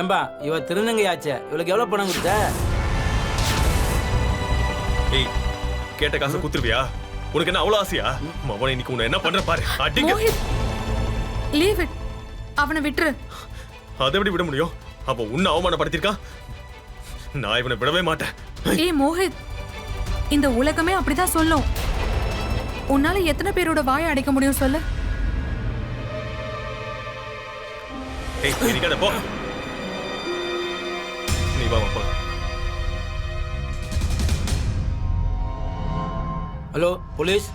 ஏம்பா இவ திருநங்கையாச்சே. இவளுக்கு எவ்வளவு பணம் கொடுத்த? ஏய் கேட்ட காசை குத்துருவியா உனக்கு என்ன அவ்வளவு ஆசையா? மவனை இன்னைக்கு உன்னை என்ன பண்ற பாரு. அடிங்க. மோஹித் லீவ் இட் அவனை விட்டுரு. அதை எப்படி விட முடியும்? அப்ப உன்னை அவமானப்படுத்திருக்கான் நான் இவனை விடவே மாட்டேன். ஏய் மோஹித் இந்த உலகமே அப்படிதான் சொல்லும். உன்னால எத்தனை பேரோட வாயை அடைக்க முடியும் சொல்லு? ஏய் நிக்காத, போ. நீ வா ஹலோ போலீஸ்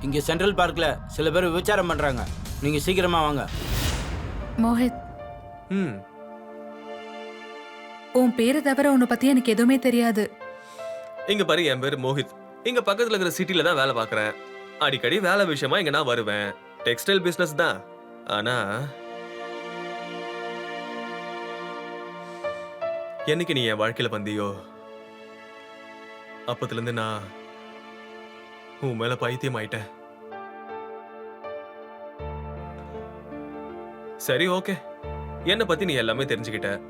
இங்க சென்ட்ரல் பார்க்ல சில பேர் விபச்சாரம் பண்றாங்க. நீங்க சீக்கிரமா வாங்க. மோஹித். ம். உன் பேரை தவிர உன்னை பத்தி எனக்கு எதுவுமே தெரியாது. இங்க பாரு என் பேரு மோஹித். இங்க பக்கத்துல இருக்கிற சிட்டில தான் வேலை பார்க்கறேன். அடிக்கடி வேலை விஷயமா இங்க நான் வருவேன். டெக்ஸ்டைல் பிசினஸ் தான். ஆனா என்னைக்கு நீ என் வாழ்க்கையில வந்தியோ? அப்பத்துல இருந்து நான் உன் மேல பைத்தியம் ஆயிட்டேன். சரி ஓகே. என்னை பத்தி நீ எல்லாமே தெரிஞ்சுக்கிட்ட.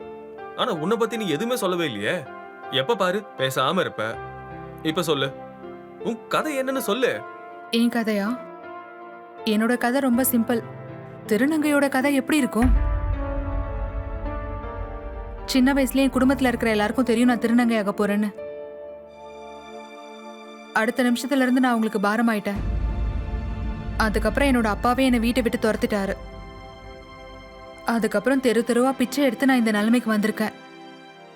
ஆனா உன்னை பத்தி நீ எதுவுமே சொல்லவே இல்லையே. எப்ப பாரு பேசாம இருப்ப. இப்ப சொல்லு. உன் கதை என்னன்னு சொல்லு. என் கதையா? என்னோட கதை ரொம்ப சிம்பிள். திருநங்கையோட கதை எப்படி இருக்கும்? சின்ன வயசுல என் குடும்பத்துல இருக்கிற எல்லாருக்கும் தெரியும் நான் திருநங்கையாக போறேன்னு. அடுத்த நிமிஷத்துல இருந்து நான் உங்களுக்கு பாரமாயிட்டேன். அதுக்கப்புறம் என்னோட அப்பாவே என்னை வீட்டை விட்டு துரத்திட்டாரு. அதுக்கப்புறம் தெரு தெருவா பிச்சை எடுத்து நான் இந்த நிலைமைக்கு வந்திருக்கேன்.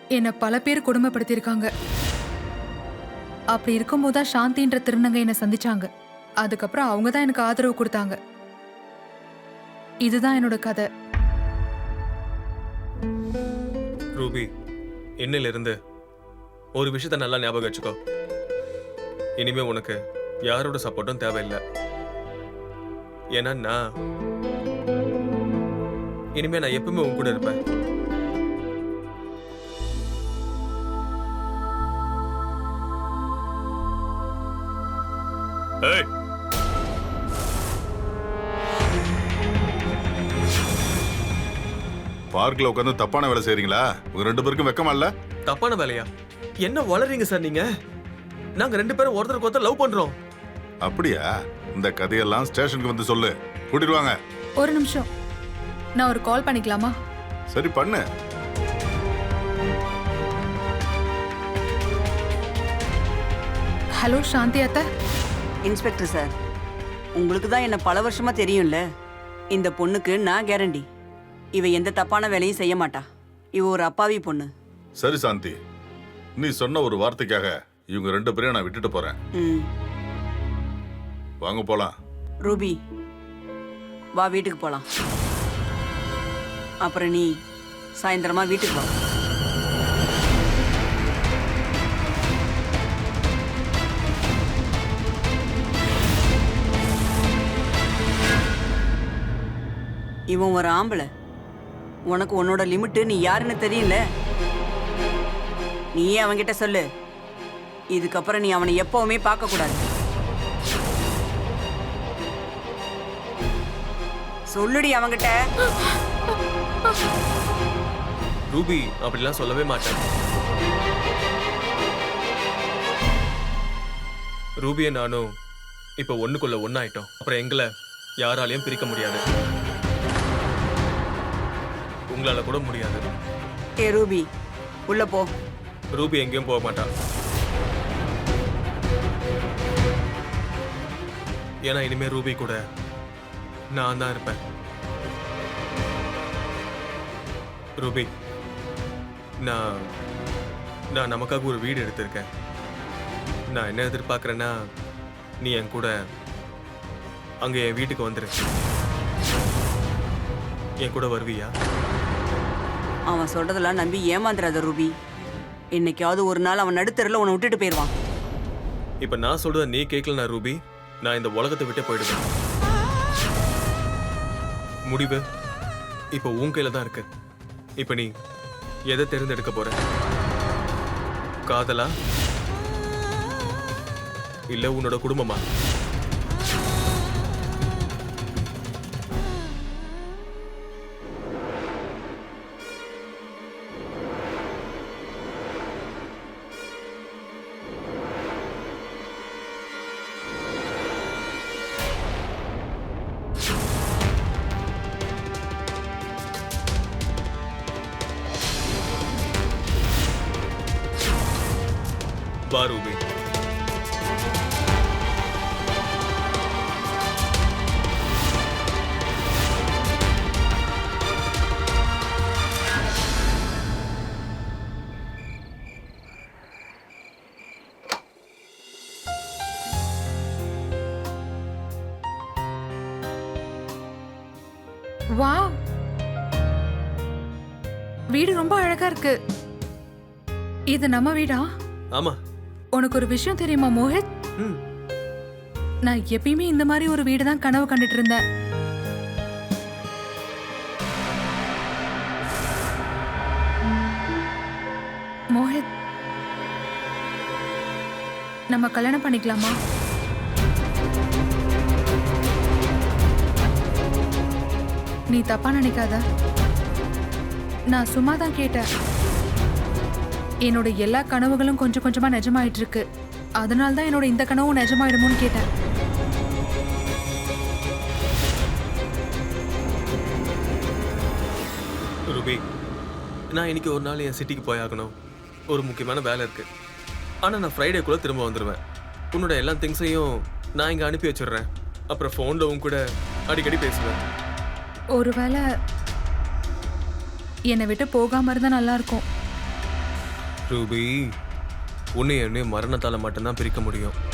என்னை பல பேர் கொடுமைப்படுத்தியிருக்காங்க. அப்படி இருக்கும்போது தான் சாந்தின்ற திருநங்கை என்னை சந்திச்சாங்க. அதுக்கப்புறம் அவங்க தான் எனக்கு ஆதரவு கொடுத்தாங்க. இதுதான் என்னோட கதை. ரூபி இன்னிலிருந்து ஒரு விஷயத்த நல்லா ஞாபகம் வச்சுக்கோ. இனிமே உனக்கு யாரோட சப்போர்ட்டும் தேவையில்லை. ஏன்னா நான் இனிமே நான் எப்பவுமே உன் கூட இருப்பேன். ஏய்! பார்க்ல உட்காந்து தப்பான வேலை செய்றீங்களா? உங்க ரெண்டு பேருக்கும் வெக்கமா இல்ல? தப்பான வேலையா? என்ன வளரீங்க சார் நீங்க? நாங்க ரெண்டு பேரும் ஒருத்தருக்கு ஒருத்தர் லவ் பண்றோம். அப்படியா? இந்த கதையெல்லாம் ஸ்டேஷனுக்கு வந்து சொல்லு. கூட்டிட்டு வாங்க. ஒரு நிமிஷம். நான் ஒரு கால் பண்ணிக்கலாமா? சரி பண்ணு. ஹலோ சாந்தி அத்தை. இன்ஸ்பெக்டர் சார் உங்களுக்கு தான் என்ன பல வருஷமா தெரியும்ல? இந்த பொண்ணுக்கு நான் கேரண்டி. இவ எந்த தப்பான வேலையும் செய்ய மாட்டா. இவ ஒரு அப்பாவி பொண்ணு. சரி சாந்தி. நீ சொன்ன ஒரு வார்த்தைக்காக இவங்க ரெண்டு பேரையும் நான் விட்டுட்டு போறேன். ம். வாங்க போலாம். ரூபி வா வீட்டுக்கு போலாம். அப்புறம் நீ சாயந்தரமா வீட்டுக்கு வா. இவன் ஒரு ஆம்பளை. உனக்கு உன்னோட லிமிட்டு நீ யாருன்னு தெரியல நீயே அவன்கிட்ட சொல்லு. இதுக்கப்புறம் நீ அவனை எப்பவுமே பார்க்க கூடாது சொல்லுடி அவன்கிட்ட. ரூபி அப்படிலாம் சொல்லவே மாட்டேன். ரூபியை நானும் இப்போ ஒன்றுக்குள்ளே ஒன்றாயிட்டோம் அப்புறம் எங்களை யாராலையும் பிரிக்க முடியாது. உங்களால கூட முடியாது. ஏ ரூபி உள்ள போ. ரூபி எங்கேயும் போக மாட்டா. ஏன்னா இனிமே ரூபி கூட நான் தான் இருப்பேன். ரூபி நான் நான் நமக்காக ஒரு வீடு எடுத்திருக்கேன். நான் என்ன எதிர்பார்க்கறேன்னா நீ என் கூட அங்க என் வீட்டுக்கு வந்துரு. என் கூட வருவியா? அவன் சொல்றதெல்லாம் நம்பி ஏமாந்துடாத ரூபி. இன்னைக்காவது ஒரு நாள் அவன் நடுத்தரில் உன்னை விட்டுட்டு போயிடுவான் இப்ப நான் சொல்றத நீ கேட்கலனா ரூபி நான் இந்த உலகத்தை விட்டு போயிடுவேன். முடிவு இப்ப உன் கையில தான் இருக்கு. இப்ப நீ எதை தேர்ந்தெடுக்க போற? காதலா? இல்ல உன்னோட குடும்பமா? வா வாவ். வீடு ரொம்ப அழகா இருக்கு. இது நம்ம வீடா? ஆமா. உனக்கு ஒரு விஷயம் தெரியுமா மோஹித்? நான் எப்பயுமே இந்த மாதிரி ஒரு வீடு தான் கனவு கண்டுட்டு இருந்தேன் மோஹித் நம்ம கல்யாணம் பண்ணிக்கலாமா? நீ தப்பா நினைக்காத. நான் சும்மா தான் கேட்டேன். என்னோட எல்லா கனவுகளும் கொஞ்சம் கொஞ்சமா நிஜமாயிட்டு இருக்கு அதனால தான் என்னோட இந்த கனவும் நிஜமாயிடுமோன்னு கேட்டேன். ரூபி நான் இன்னைக்கு ஒரு நாள் என் சிட்டிக்கு போயாகணும் ஒரு முக்கியமான வேலை இருக்கு. ஆனா நான் ஃப்ரைடேக்குள்ள திரும்ப வந்துடுவேன் உன்னோட எல்லா திங்ஸையும் நான் இங்க அனுப்பி வச்சிடுறேன். அப்புறம் ஃபோன்ல உன் கூட அடிக்கடி பேசுவேன். ஒருவேளை என்னை விட்டு போகாம இருந்தா நல்லா இருக்கும். ரூபி உன்னை என்னை மரணத்தால் மட்டும்தான் பிரிக்க முடியும்.